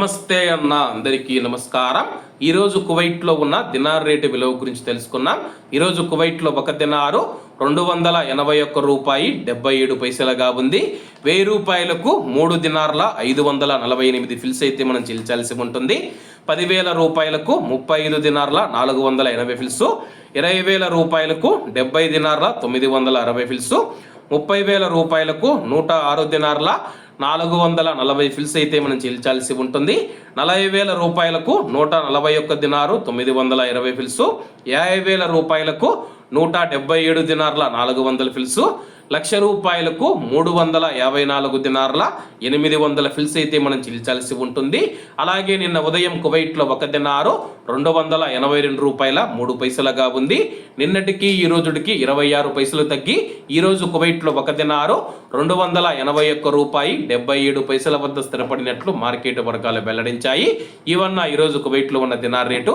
నమస్తే అన్న అందరికీ నమస్కారం. ఈరోజు కువైట్లో ఉన్న దినార్ రేటు విలువ గురించి తెలుసుకున్నాం ఈరోజు కువైట్లో ఒక దినారు రెండు వందల ఎనభై ఒక్క రూపాయి డెబ్బై ఏడు పైసలుగా ఉంది. వెయ్యి రూపాయలకు మూడు దినార్ల ఐదు వందల నలభై ఎనిమిది ఫిల్స్ అయితే మనం చెల్లించాల్సి ఉంటుంది. పదివేల రూపాయలకు ముప్పై ఐదు దినార్ల నాలుగు వందల ఎనభై ఫిల్స్. ఇరవై వేల రూపాయలకు డెబ్బై దినార్ల తొమ్మిది వందల అరవై ఫిల్స్. ముప్పై వేల రూపాయలకు నూట ఆరు దినార్ల నాలుగు వందల నలభై ఫిల్స్ అయితే మనం చెల్లించాల్సి ఉంటుంది. నలభై వేల రూపాయలకు నూట నలభై ఒక్క దినారు తొమ్మిది వందల ఇరవై ఫిల్స్. యాభై వేల రూపాయలకు నూట డెబ్బై ఏడు దినార్ల నాలుగు వందల ఫిల్స్. లక్ష రూపాయలకు మూడు వందల యాభై నాలుగు దినార్ల ఎనిమిది వందల ఫిల్స్ అయితే మనం చెల్లించాల్సి ఉంటుంది. అలాగే నిన్న ఉదయం కువైట్లో ఒక దినారు రెండు వందల ఎనభై రెండు రూపాయల మూడు పైసలుగా ఉంది. నిన్నటికి ఈ రోజుడికి ఇరవై ఆరు పైసలు తగ్గి ఈరోజు కువైట్లో ఒక దినారు రెండు వందల ఎనభై ఒక్క రూపాయి డెబ్బై ఏడు పైసల వద్ద స్థిరపడినట్లు మార్కెట్ వర్గాలు వెల్లడించాయి. ఇవన్న ఈరోజు కువైట్లో ఉన్న దినార్ రేటు